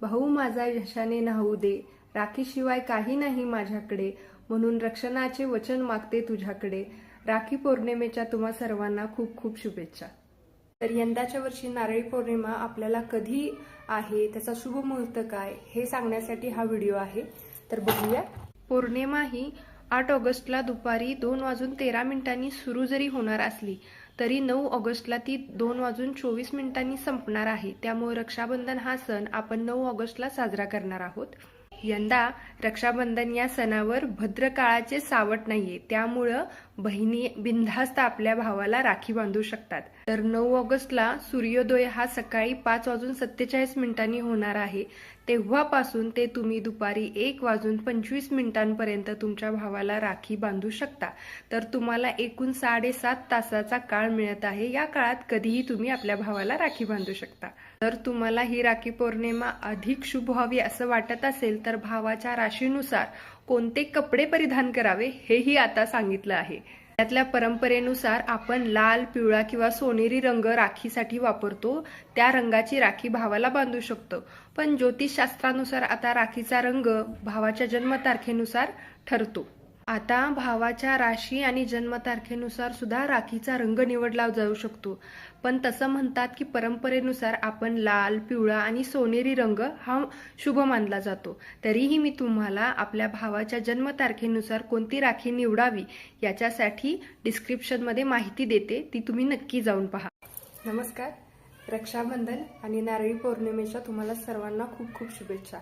भाऊ माझा यशाने नाहू दे. राखीशिवाय काही नाही माझ्याकडे. म्हणून रक्षणाचे वचन मागते तुझ्याकडे. राखी पौर्णिमेच्या तुम्हा सर्वांना खूप खूप शुभेच्छा. तर यंदाच्या वर्षी नारळी पौर्णिमा आपल्याला कधी आहे? त्याचा शुभ मुहूर्त काय? हे सांगण्यासाठी हा व्हिडिओ आहे. तर बघूया. पौर्णिमा ही आठ ऑगस्टला दुपारी दोन वाजून तेरा मिनिटांनी सुरू जरी होणार असली तरी नऊ ऑगस्टला ती दोन वाजून चोवीस मिनिटांनी संपणार आहे. त्यामुळे रक्षाबंधन हा सण आपण नऊ ऑगस्टला साजरा करणार आहोत. यंदा रक्षाबंधन या सणावर भद्र काळाचे सावट नाहीये. त्यामुळं बहिणी बिनधास्त आपल्या भावाला राखी बांधू शकतात. तर नऊ ऑगस्टला सूर्योदय हा सकाळी पाच वाजून सत्तेचाळीस मिनिटांनी होणार आहे. तेव्हापासून ते तुम्ही दुपारी एक वाजून पंचवीस मिनिटांपर्यंत तुमच्या भावाला राखी बांधू शकता. तर तुम्हाला एकूण साडेसात तासाचा काळ मिळत आहे. या काळात कधीही तुम्ही आपल्या भावाला राखी बांधू शकता. तर तुम्हाला ही राखी पौर्णिमा अधिक शुभ व्हावी असं वाटत असेल तर तर भावाच्या राशीनुसार कोणते कपडे परिधान करावे हेही आता सांगितलं आहे. त्यातल्या परंपरेनुसार आपण लाल पिवळा किंवा सोनेरी रंग राखीसाठी वापरतो. त्या रंगाची राखी भावाला बांधू शकतो. पण ज्योतिषशास्त्रानुसार आता राखीचा रंग भावाच्या जन्मतारखेनुसार ठरतो. आता भावाच्या राशी आणि जन्मतारखेनुसार सुद्धा राखीचा रंग निवडला जाऊ शकतो. पण तसं म्हणतात की परंपरेनुसार आपण लाल पिवळा आणि सोनेरी रंग हा शुभ मानला जातो. तरीही मी तुम्हाला आपल्या भावाच्या जन्मतारखेनुसार कोणती राखी निवडावी याच्यासाठी डिस्क्रिप्शनमध्ये माहिती देते ती तुम्ही नक्की जाऊन पहा. नमस्कार. रक्षाबंधन आणि नारळी पौर्णिमेच्या तुम्हाला सर्वांना खूप खूप शुभेच्छा.